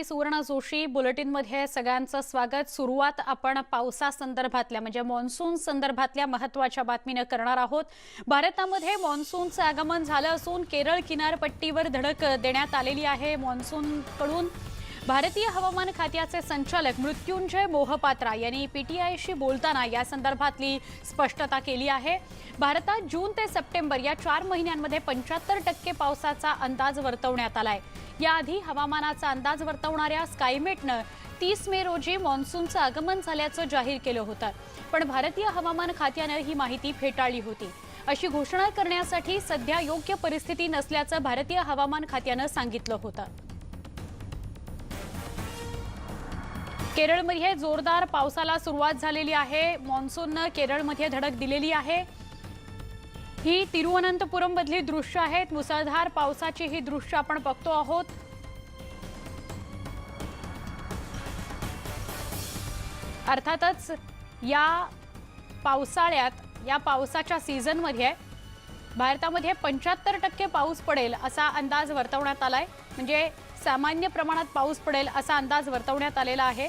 मी सुवर्णा जोशी बुलेटिनमध्ये सगळ्यांचं स्वागत. सुरुवात आपण पावसासंदर्भातल्या म्हणजे मान्सून संदर्भातल्या महत्त्वाच्या बातमीनं करणार आहोत. भारतामध्ये मान्सूनचं आगमन झालं असून केरळ किनारपट्टीवर धडक देण्यात आलेली आहे मान्सूनकडून भारतीय हवामान खात्याचे संचालक मृत्युंजय मोहपात्रा यांनी पीटीआयशी बोलताना या संदर्भातली स्पष्टता केली आहे. भारतात जून ते सप्टेंबर या चार महिन्यांमध्ये पंच्याहत्तर टक्के पावसाचा अंदाज वर्तवण्यात आलाय. याआधी हवामानाचा अंदाज वर्तवणाऱ्या स्कायमेटनं तीस मे रोजी मान्सूनचं आगमन झाल्याचं जाहीर केलं होतं. पण भारतीय हवामान खात्यानं ही माहिती फेटाळली होती. अशी घोषणा करण्यासाठी सध्या योग्य परिस्थिती नसल्याचं भारतीय हवामान खात्यानं सांगितलं होतं. केरळमध्ये जोरदार पावसाला सुरुवात झालेली आहे. मान्सूननं केरळमध्ये धडक दिलेली आहे. ही तिरुवनंतपुरम मधली दृश्य आहेत. मुसळधार पावसाची ही दृश्य आपण बघतो आहोत. अर्थातच या पावसाळ्यात या पावसाच्या सीझनमध्ये भारतामध्ये पंच्याहत्तर टक्के पाऊस पडेल असा अंदाज वर्तवण्यात आलाय. म्हणजे सामान्य प्रमाणात पाऊस पडेल असा अंदाज वर्तवण्यात आलेला आहे.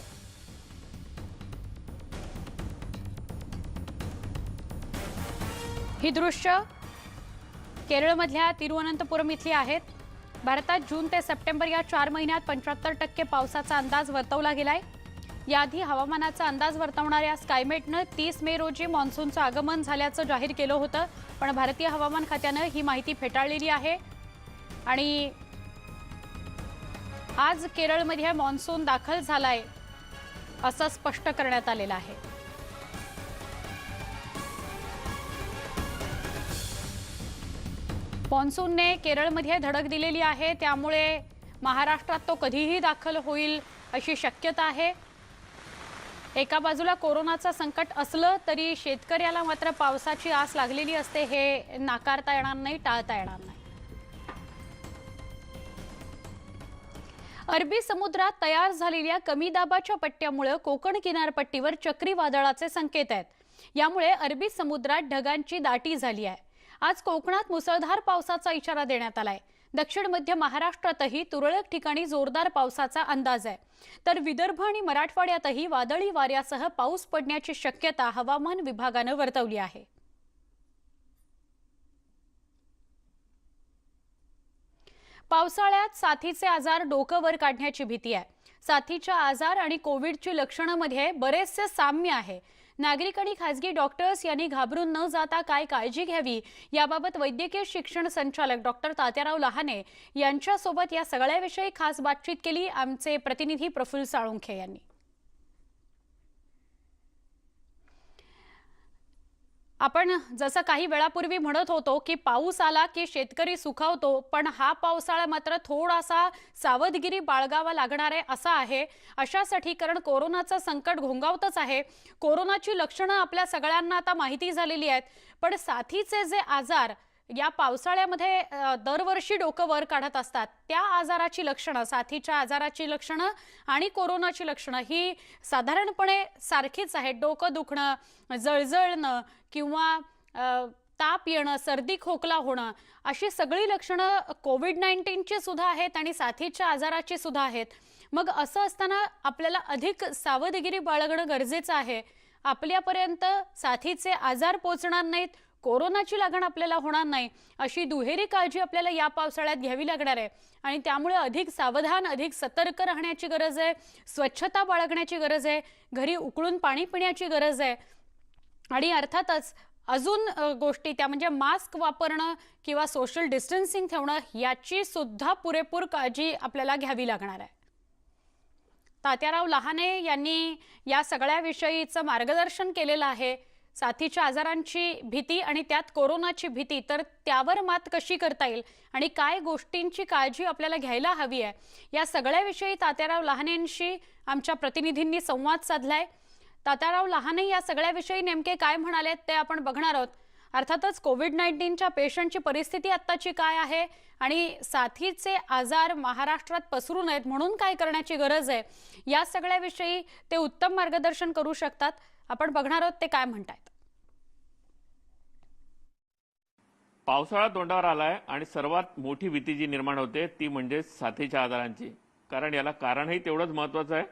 ही दृश्य केरळमधल्या तिरुवनंतपुरम इथली आहेत भारतात जून ते सप्टेंबर या चार महिन्यात पंच्याहत्तर टक्के पावसाचा अंदाज वर्तवला गेलाय. याआधी हवामानाचा अंदाज वर्तवणाऱ्या स्कायमेटनं तीस मे रोजी मान्सूनचं आगमन झाल्याचं जाहीर केलं होतं पण भारतीय हवामान खात्यानं ही माहिती फेटाळलेली आहे. आणि आज केरळमध्ये मान्सून दाखल झालाय असं स्पष्ट करण्यात आलेलं आहे. मान्सूनने केरळमध्ये धडक दिलेली आहे. त्यामुळे महाराष्ट्रात तो कधीही दाखल होईल अशी शक्यता आहे. एका बाजूला कोरोनाचं संकट असलं तरी शेतकऱ्याला मात्र पावसाची आस लागलेली असते हे नाकारता येणार नाही टाळता येणार नाही. अरबी समुद्रात तयार झालेल्या कमी दाबाच्या पट्ट्यामुळे कोकण किनारपट्टीवर चक्रीवादळाचे संकेत आहेत. यामुळे अरबी समुद्रात ढगांची दाटी झाली आहे. आज कोकणात मुसळधार पावसाचा इशारा देण्यात आलाय. दक्षिण मध्य महाराष्ट्रातही तुरळक ठिकाणी जोरदार पावसाचा अंदाज आहे. तर विदर्भ आणि मराठवाड्यातही वादळी वाऱ्यासह पाऊस पडण्याची शक्यता हवामान विभागानं वर्तवली आहे. पावसाळ्यात साथीचे आजार डोकं वर काढण्याची भीती आहे. साथीच्या आजार आणि कोविडची लक्षणांमध्ये बरेचसे साम्य आहे. नागरिक आणि खासगी डॉक्टर्स यांनी घाबरून न जाता काय काळजी घ्यावी याबाबत वैद्यकीय शिक्षण संचालक डॉक्टर तात्याराव लहाने यांच्यासोबत या सगळ्याविषयी खास बातचीत केली. आमचे प्रतिनिधी प्रफुल्ल साळुंखे यांनी. आपण जसं काही वेळापूर्वी म्हणत होतो की पाऊस आला की शेतकरी सुखावतो पण हा पावसाळा मात्र थोडासा सावधगिरी बाळगावा लागणार आहे असा आहे. अशासाठी कारण कोरोनाचं संकट घोंगावतच आहे. कोरोनाची लक्षणं आपल्या सगळ्यांना आता माहिती झालेली आहेत. पण साथीचे जे आजार या पावसाळ्यामध्ये दरवर्षी डोकं वर काढत असतात. त्या आजाराची लक्षणं साथीच्या आजाराची लक्षणं आणि कोरोनाची लक्षणं ही साधारणपणे सारखीच आहेत. डोकं दुखणं जळजळणं किंवा ताप येणं सर्दी खोकला होणं अशी सगळी लक्षणं कोविड नाईन्टीनची सुद्धा आहेत आणि साथीच्या आजाराची सुद्धा आहेत. मग असं असताना आपल्याला अधिक सावधगिरी बाळगणं गरजेचं आहे. आपल्यापर्यंत साथीचे आजार पोचणार नाहीत. कोरोनाची लागण आपल्याला होणार नाही अशी दुहेरी काळजी आपल्याला या पावसाळ्यात घ्यावी लागणार आहे. आणि त्यामुळे अधिक सावधान अधिक सतर्क राहण्याची गरज आहे स्वच्छता बाळगण्याची गरज आहे घरी उकळून पाणी पिण्याची गरज आहे. आणि अर्थातच अजून गोष्टी त्या म्हणजे मास्क वापरणं किंवा सोशल डिस्टन्सिंग ठेवणं याची सुद्धा पुरेपूर काळजी आपल्याला घ्यावी लागणार आहे. तात्याराव लहाने यांनी या सगळ्या विषयीचं मार्गदर्शन केलेलं आहे. साथीच्या आजारांची भीती आणि त्यात कोरोनाची भीती तर त्यावर मात कशी करता येईल आणि काय गोष्टींची काळजी आपल्याला घ्यायला हवी आहे या सगळ्याविषयी तात्याराव लहानेंशी आमच्या प्रतिनिधींनी संवाद साधलाय. तात्याराव लहाने या सगळ्याविषयी नेमके काय म्हणाले ते आपण बघणार आहोत. अर्थातच कोविड नाईन्टीनच्या पेशंटची परिस्थिती आत्ताची काय आहे आणि साथीचे आजार महाराष्ट्रात पसरू नयेत म्हणून काय करण्याची गरज आहे या सगळ्याविषयी ते उत्तम मार्गदर्शन करू शकतात. आपण बघणार आहोत ते काय म्हणतायत. पावसाळा तोंडावर आलाय आणि सर्वात मोठी भीती जी निर्माण होते ती म्हणजे साथीच्या आजारांची. कारण याला कारणही तेवढंच महत्वाचं आहे.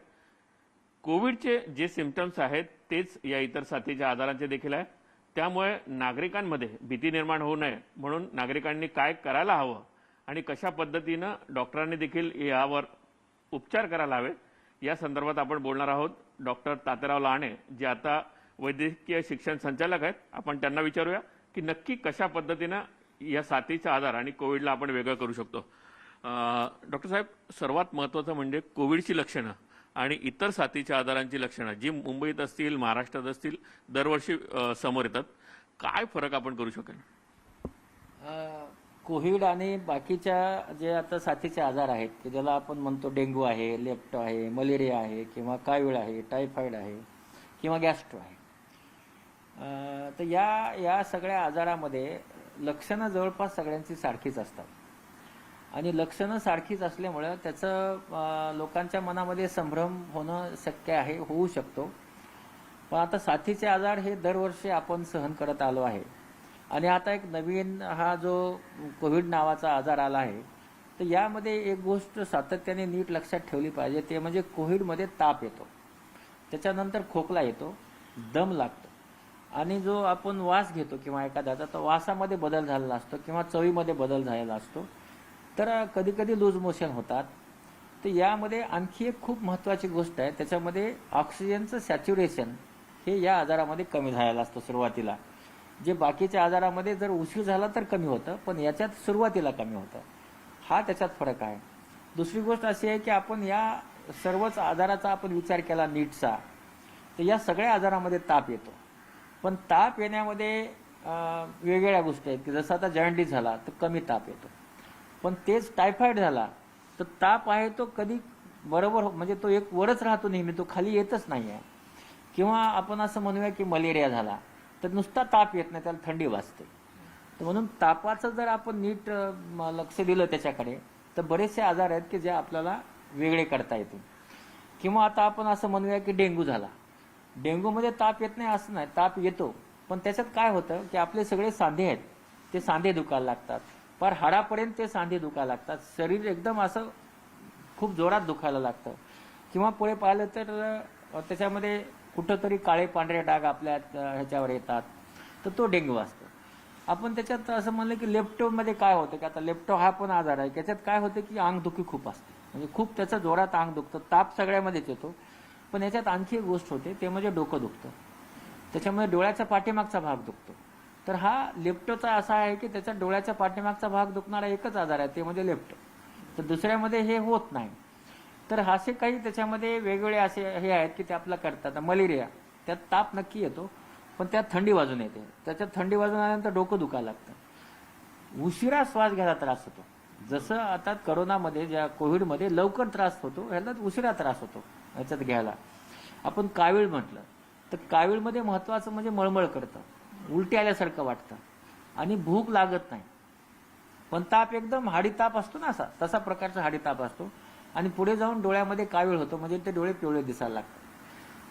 कोविडचे जे सिमटम्स आहेत तेच या इतर साथीच्या आजारांचे देखील आहे. त्यामुळे नागरिकांमध्ये भीती निर्माण होऊ नये म्हणून नागरिकांनी काय करायला हवं आणि कशा पद्धतीनं डॉक्टरांनी देखील यावर उपचार करायला हवे या संदर्भात आपण बोलणार आहोत डॉक्टर तात्याराव लहाणे जे आता वैद्यकीय शिक्षण संचालक आहेत. आपण त्यांना विचारूया की नक्की कशा पद्धतीनं या साथीचा आजार आणि कोविडला आपण वेगळं करू शकतो. डॉक्टर साहेब सर्वात महत्त्वाचं म्हणजे कोविडची लक्षणं आणि इतर साथीच्या आजारांची लक्षणं जी मुंबईत असतील महाराष्ट्रात असतील दरवर्षी समोर येतात. काय फरक आपण करू शकेल? कोविड आणि बाकीच्या जे आता साथीचे आजार आहेत की ज्याला आपण म्हणतो डेंग्यू आहे लेप्टो आहे मलेरिया आहे किंवा कावीळ आहे टायफॉईड आहे किंवा गॅस्ट्रो आहे. तर या या सगळ्या आजारामध्ये लक्षणं जवळपास सगळ्यांची सारखीच असतात. आणि लक्षणं सारखीच असल्यामुळं त्याचं लोकांच्या मनामध्ये संभ्रम होणं शक्य आहे होऊ शकतो. पण आता साथीचे आजार हे दरवर्षी आपण सहन करत आलो आहे. आणि आता एक नवीन हा जो कोविड नावाचा आजार आला आहे तर यामध्ये एक गोष्ट सातत्याने नीट लक्षात ठेवली पाहिजे. ते म्हणजे कोविडमध्ये ताप येतो. त्याच्यानंतर खोकला येतो दम लागतो. आणि जो आपण वास घेतो किंवा एखाद्याचा तर वासामध्ये बदल झालेला असतो किंवा चवीमध्ये बदल झालेला असतो. तर कधीकधी लूज मोशन होतात. तर यामध्ये आणखी एक खूप महत्त्वाची गोष्ट आहे. त्याच्यामध्ये ऑक्सिजनचं सॅच्युरेशन हे या आजारामध्ये कमी झालेलं असतं सुरुवातीला. जे बाकीच्या आजारामध्ये जर उशीर झाला तर कमी होतं पण याच्यात सुरुवातीला कमी होतं. हा त्याच्यात फरक आहे. दुसरी गोष्ट अशी आहे की आपण या सर्वच आजाराचा आपण विचार केला नीटचा तर या सगळ्या आजारामध्ये ताप येतो. पण ताप येण्यामध्ये वेगवेगळ्या गोष्टी आहेत की जसं आता जॉईंटीस झाला तर कमी ताप येतो. पण तेच टायफॉईड झाला तर ताप आहे तो कधी बरोबर हो, म्हणजे तो एक वरच राहतो नेहमी तो खाली येतच नाही आहे किंवा आपण असं म्हणूया की मलेरिया झाला तर नुसता ताप येत नाही त्याला थंडी वाजते. तर म्हणून तापाचं जर आपण नीट लक्ष दिलं त्याच्याकडे तर बरेचसे आजार आहेत की जे आपल्याला वेगळे करता येतील. किंवा आता आपण असं म्हणूया की डेंग्यू झाला. डेंग्यूमध्ये ताप येत नाही असं नाही ताप येतो. पण त्याच्यात काय होतं की आपले सगळे सांधे आहेत ते सांधे दुखायला लागतात. पर हाडापर्यंत ते सांधे दुखायला लागतात. शरीर एकदम असं खूप जोरात दुखायला लागतं. किंवा पुढे पाहिलं तर त्याच्यामध्ये कुठंतरी काळे पांढरे डाग आपल्या ह्याच्यावर येतात. तर तो डेंग्यू असतो. आपण त्याच्यात असं म्हणलं की लेप्टोमध्ये काय होतं की आता लेप्टो हा पण आजार आहे. त्याच्यात काय होतं की अंगदुखी खूप असते. म्हणजे खूप त्याचं जोरात अंग दुखतं. ताप सगळ्यामध्येच येतो. पण याच्यात आणखी एक गोष्ट होते ते म्हणजे डोकं दुखतं. त्याच्यामुळे डोळ्याच्या पाठीमागचा भाग दुखतो. तर हा लेप्टोचा असा आहे की त्याच्या डोळ्याच्या पाठीमागचा भाग दुखणारा एकच आजार आहे ते म्हणजे लेप्टो. तर दुसऱ्यामध्ये हे होत नाही. तर असे काही त्याच्यामध्ये वेगवेगळे असे हे आहेत की ते आपलं करतात. मलेरिया त्यात ताप नक्की येतो पण त्यात थंडी वाजून येते. त्याच्यात थंडी वाजून आल्यानंतर डोकं दुखायला लागतं. उशिरा श्वास घ्यायला त्रास होतो. जसं आता करोनामध्ये ज्या कोविडमध्ये लवकर त्रास होतो ह्याला उशिरा त्रास होतो ह्याच्यात घ्यायला. आपण कावीळ म्हटलं तर कावीळमध्ये महत्वाचं म्हणजे मळमळ करतं. उलटी आल्यासारखं वाटतं. आणि भूक लागत नाही. पण ताप एकदम हाडी ताप असतो ना असा तसा प्रकारचा हाडी ताप असतो. आणि पुढे जाऊन डोळ्यामध्ये कावीळ होतो? म्हणजे ते डोळे पिवळे दिसायला लागतात.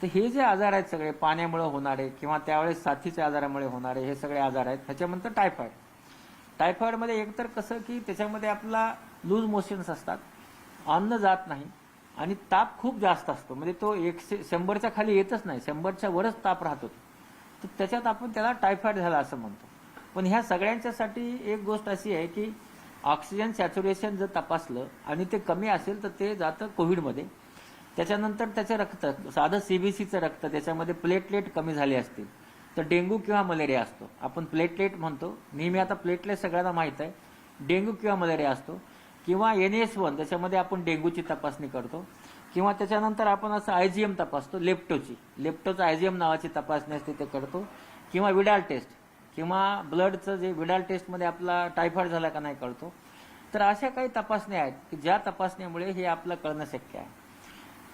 तर हे जे आजार आहेत सगळे पाण्यामुळे होणारे किंवा त्यावेळेस साथीच्या आजारामुळे होणारे हे सगळे आजार आहेत ह्याच्यानंतर टायफॉईड टायफॉईडमध्ये एकतर कसं की त्याच्यामध्ये आपला लूज मोशन्स असतात अन्न जात नाही आणि ताप खूप जास्त असतो. म्हणजे तो एकशे शंभरच्या खाली येतच नाही शंभरच्या वरच ताप राहतो तर त्याच्यात आपण त्याला टायफॉईड झाला असं म्हणतो. पण ह्या सगळ्यांच्यासाठी एक गोष्ट अशी आहे की ऑक्सिजन सॅच्युरेशन जर तपासलं आणि ते कमी असेल तर ते जातं कोविडमध्ये. त्याच्यानंतर त्याचं रक्त साधं सीबीसीचं रक्त त्याच्यामध्ये प्लेटलेट कमी झाले असतील तर डेंग्यू किंवा मलेरिया असतो. आपण प्लेटलेट म्हणतो. नेहमी आता प्लेटलेट सगळ्यांना माहीत आहे. डेंग्यू किंवा मलेरिया असतो. किंवा एन एस वन त्याच्यामध्ये आपण डेंग्यूची तपासणी करतो. किंवा त्याच्यानंतर आपण असं आयजीएम तपासतो लेप्टोची लेप्टोचं आयजीएम नावाची तपासणी असते ते करतो. किंवा विडाल टेस्ट किंवा ब्लडचं जे विडाल टेस्टमध्ये आपला टायफॉईड झाला का नाही कळतो. तर अशा काही तपासण्या आहेत की ज्या तपासण्यामुळे हे आपलं कळणं शक्य आहे.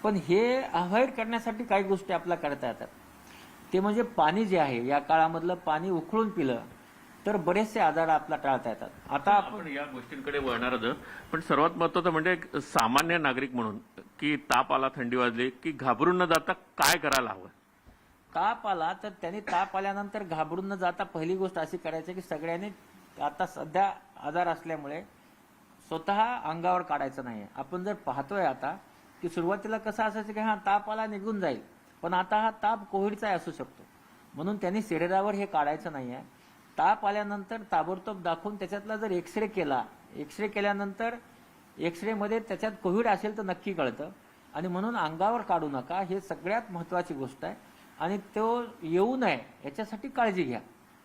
पण हे अवॉइड करण्यासाठी काही गोष्टी आपल्या करता येतात. ते म्हणजे पाणी जे आहे या काळामधलं पाणी उकळून पिलं तर बरेचसे आजार आपला टाळता येतात. आता आपण या गोष्टींकडे वळणारच आहोत. पण सर्वात महत्वाचं म्हणजे एक सामान्य नागरिक म्हणून की ताप आला थंडी वाजली की घाबरून न जाता काय करायला हवं? ताप आला तर त्यांनी ताप आल्यानंतर घाबरून न जाता पहिली गोष्ट अशी करायची की सगळ्यांनी आता सध्या आजार असल्यामुळे स्वतः अंगावर काढायचं नाही आपण जर पाहतोय आता की सुरुवातीला कसं असायचं की हा ताप आला निघून जाईल. पण आता हा ताप कोविडचाही असू शकतो. म्हणून त्यांनी शरीरावर हे काढायचं नाही आहे ताप आल्यानंतर ताबडतोब दाखवून त्याच्यातला जर एक्सरे केला एक्सरे केल्यानंतर एक्सरेमध्ये त्याच्यात कोविड असेल तर नक्की कळतं. आणि म्हणून अंगावर काढू नका हे सगळ्यात महत्त्वाची गोष्ट आहे. आणि तो येऊ नये याच्यासाठी काळजी घ्या.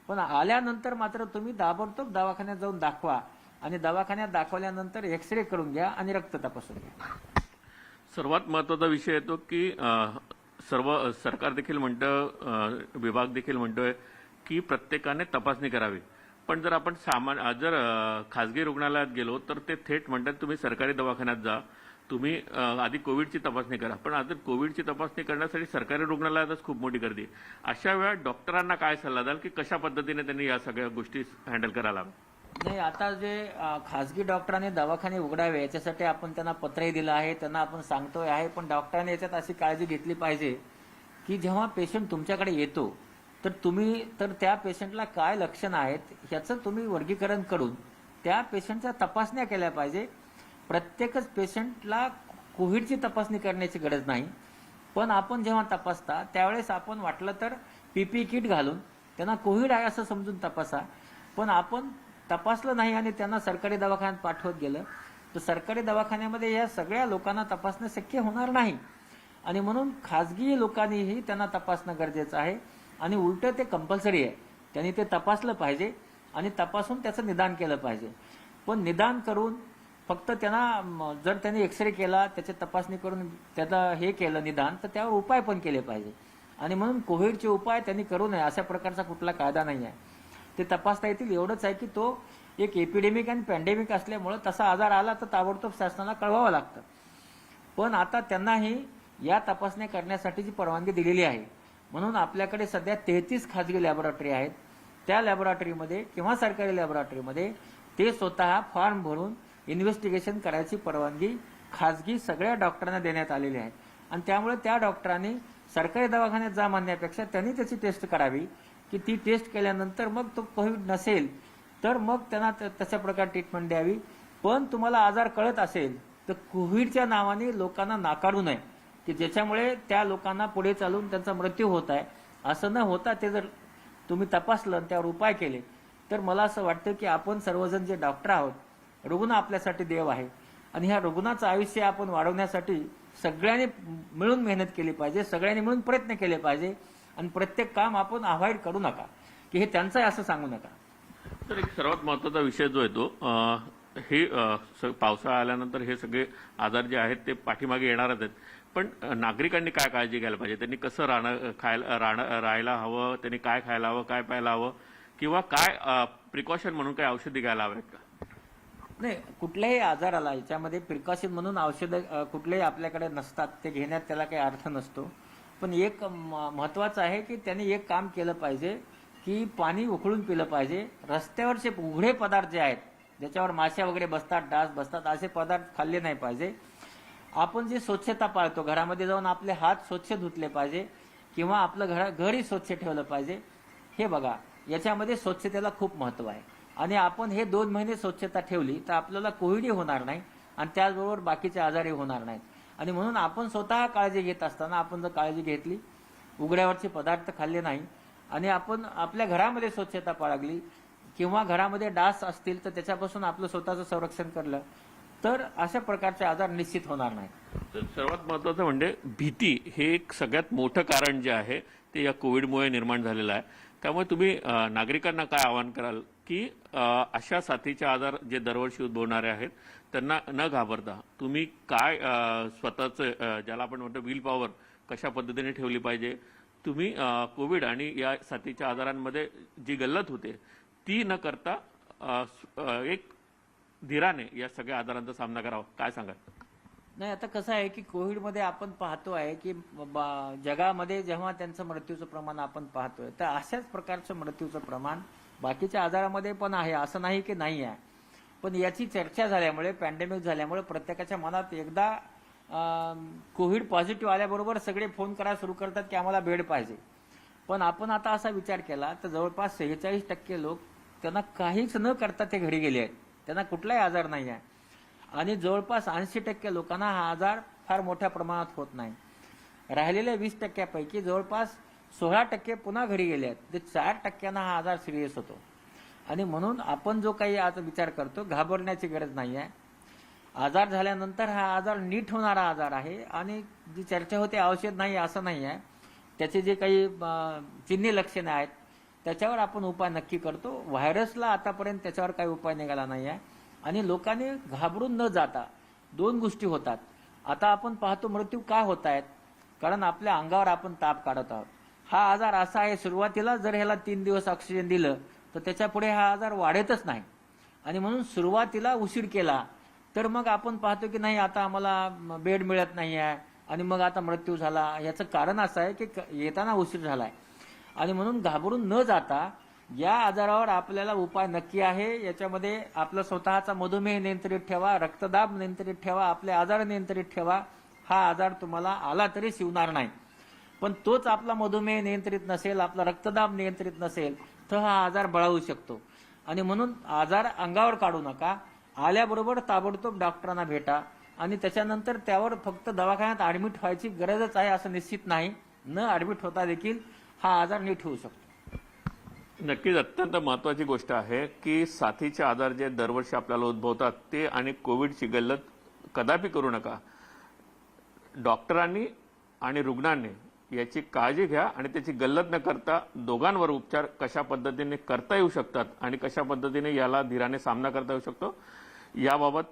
पण आल्यानंतर मात्र तुम्ही ताबडतोब दवाखान्यात जाऊन दाखवा आणि दवाखान्यात दाखवल्यानंतर एक्सरे करून घ्या आणि रक्त तपासून घ्या. सर्वात महत्त्वाचा विषय येतो की सर्व सरकार देखील म्हणतं विभाग देखील म्हणतोय की प्रत्येकाने तपासणी करावी. पण जर आपण सामान जर खाजगी खासगी रुग्णालयात गेलो तर ते थेट म्हणतात तुम्ही सरकारी दवाखान्यात जा. तुम्ही आधी कोविडची तपासणी करा. पण आता कोविडची तपासणी करण्यासाठी सरकारी रुग्णालयातच खूप मोठी गर्दी अशा वेळा डॉक्टरांना काय सल्ला द्याल की कशा पद्धतीने त्यांनी या सगळ्या गोष्टी हँडल करायला नाही आता जे खासगी खाजगी डॉक्टरांनी दवाखाने उघडावे याच्यासाठी आपण त्यांना पत्रही दिलं आहे त्यांना आपण सांगतोय आहे पण डॉक्टरांनी याच्यात अशी काळजी घेतली पाहिजे की जेव्हा पेशंट तुमच्याकडे येतो तर तुम्ही तर त्या पेशंटला काय लक्षणं आहेत ह्याचं तुम्ही वर्गीकरण करून त्या पेशंटच्या तपासण्या केल्या पाहिजे. प्रत्येकच पेशंटला कोविडची तपासणी करण्याची गरज नाही. पण आपण जेव्हा तपासता त्यावेळेस आपण वाटलं तर पीपी किट घालून त्यांना कोविड आहे असं समजून तपासा. पण आपण तपासलं नाही आणि त्यांना सरकारी दवाखान्यात पाठवत गेलं तर सरकारी दवाखान्यामध्ये या सगळ्या लोकांना तपासणं शक्य होणार नाही. आणि म्हणून खाजगी लोकांनीही त्यांना तपासणं गरजेचं आहे. आणि उलटं ते कंपल्सरी आहे. त्यांनी ते तपासलं पाहिजे आणि तपासून त्याचं निदान केलं पाहिजे. पण निदान करून फक्त त्यांना जर त्यांनी एक्सरे केला त्याची तपासणी करून त्याचं हे केलं निदान तर त्यावर उपाय पण केले पाहिजे. आणि म्हणून कोविडचे उपाय त्यांनी करू नये अशा प्रकारचा कुठला कायदा नाही आहे. ते तपासता येतील. एवढंच आहे की तो एक एपिडेमिक आणि पॅन्डेमिक असल्यामुळं तसा आजार आला तर ताबडतोब शासनाला कळवावं लागतं. पण आता त्यांनाही या तपासण्या करण्यासाठीची परवानगी दिलेली आहे. म्हणून आपल्याकडे सध्या तेहतीस खाजगी लॅबोरेटरी आहेत. त्या लॅबोरेटरीमध्ये किंवा सरकारी लॅबोरेटरीमध्ये ते स्वतः फॉर्म भरून इन्व्हेस्टिगेशन करायची परवानगी खाजगी सगळ्या डॉक्टरांना देण्यात आलेली आहे. आणि त्यामुळे त्या डॉक्टरांनी सरकारी दवाखान्यात जा म्हणण्यापेक्षा त्यांनी त्याची टेस्ट करावी की ती टेस्ट केल्यानंतर मग तो कोविड नसेल तर मग त्यांना त- तशा प्रकारे ट्रीटमेंट द्यावी. पण तुम्हाला आजार कळत असेल तर कोविडच्या नावाने लोकांना नाकारू नये की ज्याच्यामुळे त्या लोकांना पुढे चालून त्यांचा मृत्यू होत आहे. असं न होता ते जर तुम्ही तपासलं आणि त्यावर उपाय केले तर मला असं वाटतं की आपण सर्वजण जे डॉक्टर आहोत रुग्ण आपल्यासाठी देव आहे. आणि ह्या रुग्णाचं आयुष्य आपण वाढवण्यासाठी सगळ्यांनी मिळून मेहनत केली पाहिजे सगळ्यांनी मिळून प्रयत्न केले पाहिजे आणि प्रत्येक काम आपण अवॉइड करू नका. की हे त्यांचं आहे असं सांगू नका. तर एक सर्वात महत्त्वाचा विषय जो आहे तो हे स- पावसाळा आल्यानंतर हे सगळे आजार जे आहेत ते पाठीमागे येणारच आहेत. पण नागरिकांनी काय काळजी घ्यायला पाहिजे? त्यांनी कसं राहणं खायला राहणं राहायला हवं? त्यांनी काय खायला हवं काय प्यायला हवं? किंवा काय प्रिकॉशन म्हणून काय औषधी घ्यायला हव्यात? का नाही कुठल्याही आजाराला याच्यामध्ये प्रिकॉशन म्हणून औषधं कुठलेही आपल्याकडे नसतात ते घेण्यात त्याला काही अर्थ नसतो. पण एक म- आहे की त्याने एक काम केलं पाहिजे की पाणी उकळून पिलं पाहिजे. रस्त्यावरचे उघडे पदार्थ जे आहेत ज्याच्यावर माश्या वगैरे बसतात डास बसतात असे पदार्थ खाल्ले नाही पाहिजे. आपण जी स्वच्छता पाळतो घरामध्ये जाऊन आपले हात स्वच्छ धुतले पाहिजे किंवा आपलं घर घरही स्वच्छ ठेवलं पाहिजे. हे बघा याच्यामध्ये स्वच्छतेला खूप महत्त्व आहे. आणि आपण हे दोन महिने स्वच्छता ठेवली तर आपल्याला कोविडही होणार नाही आणि त्याचबरोबर बाकीचे आजारही होणार नाहीत. आणि म्हणून आपण स्वतः काळजी घेत असताना आपण जर काळजी घेतली उघड्यावरचे पदार्थ खाल्ले नाही आणि आपण आपल्या घरामध्ये स्वच्छता बाळगली किंवा घरामध्ये डास असतील तर त्याच्यापासून आपलं स्वतःचं संरक्षण केलं तर अशा प्रकारचे आजार निश्चित होणार नाही तर सर्वात महत्वाचं म्हणजे भीती हे एक सगळ्यात मोठं कारण जे आहे ते या कोविडमुळे निर्माण झालेलं आहे. त्यामुळे तुम्ही नागरिकांना काय आवाहन कराल? की अशा साथीचे आजार जे दरवर्षी उद्भवणारे आहेत त्यांना न घाबरता तुम्ही काय स्वतःचं ज्याला आपण म्हणतो विल पॉवर कशा पद्धतीने ठेवली पाहिजे तुम्ही कोविड आणि या साथीच्या आजारांमध्ये जी गल्लत होते ती न करता एक धीराने या सगळ्या आजारांचा सामना करावा. काय सांगाल? नाही आता कसं आहे की कोविडमध्ये आपण पाहतो आहे की बा- जगामध्ये जेव्हा त्यांचं मृत्यूचं प्रमाण आपण पाहतोय तर अशाच प्रकारचं मृत्यूचं प्रमाण बाकीच्या आजारामध्ये पण आहे असं नाही की नाही आहे. पण याची चर्चा झाल्यामुळे पॅन्डेमिक झाल्यामुळे प्रत्येकाच्या मनात एकदा कोविड पॉझिटिव्ह आल्याबरोबर सगळे फोन करायला सुरू करतात की आम्हाला बेड पाहिजे. पण आपण आता असा विचार केला तर जवळपास सेहेचाळीस टक्के लोक त्यांना काहीच न करता ते घरी गेले आहेत. त्यांना कुठलाही आजार नाही आहे. आणि जवळपास ऐंशी टक्के लोकांना हा आजार फार मोठ्या प्रमाणात होत नाही. राहिलेल्या वीस टक्क्यापैकी जवळपास सोळा टक्के पुन्हा घरी गेले आहेत. ते चार टक्क्यांना हा आजार सिरियस होतो. आणि म्हणून आपण जो काही आज विचार करतो घाबरण्याची गरज नाही आहे आजार झाल्यानंतर हा आजार नीट होणारा आजार आहे आणि जी चर्चा होते औषध नाही असं नाही आहे त्याचे जे काही चिन्हे लक्षणे आहेत त्याच्यावर आपण उपाय नक्की करतो. व्हायरसला आतापर्यंत त्याच्यावर काही उपाय निघाला नाही आहे आणि लोकांनी घाबरून न जाता दोन गोष्टी होतात. आता आपण पाहतो मृत्यू का होत आहेत? कारण आपल्या अंगावर आपण ताप काढत आहोत. हा आजार असा आहे सुरुवातीला जर ह्याला तीन दिवस ऑक्सिजन दिलं तर त्याच्या पुढे हा आजार वाढतच नाही. आणि म्हणून सुरुवातीला उशीर केला तर मग आपण पाहतो की नाही आता आम्हाला बेड मिळत नाही आहे आणि मग आता मृत्यू झाला. याचं कारण असं आहे की क- येताना उशीर झालाय. आणि म्हणून घाबरून न जाता या आजारावर आपल्याला उपाय नक्की आहे. याच्यामध्ये आपला स्वतःचा मधुमेह नियंत्रित ठेवा रक्तदाब नियंत्रित ठेवा आपले आजार नियंत्रित ठेवा. हा आजार तुम्हाला आला तरी शिवणार नाही. पण तोच आपला मधुमेह नियंत्रित नसेल आपला रक्तदाब नियंत्रित नसेल तर हा आजार बळावू शकतो. आणि म्हणून आजार अंगावर काढू नका. आल्याबरोबर ताबडतोब डॉक्टरांना भेटा. आणि त्याच्यानंतर त्यावर फक्त दवाखान्यात ऍडमिट व्हायची गरजच आहे असं निश्चित नाही. न ऍडमिट होता देखील हा आजार नीट होऊ शकतो. नक्कीच अत्यंत महत्वाची गोष्ट आहे की साथीचे आजार जे दरवर्षी आपल्याला उद्भवतात ते आणि कोविडची गल्लत कदापि करू नका. डॉक्टरांनी आणि रुग्णांनी याची काळजी घ्या आणि त्याची गल्लत न करता दोघांवर उपचार कशा पद्धतीने करता येऊ शकतात आणि कशा पद्धतीने याला धीराने सामना करता येऊ शकतो याबाबत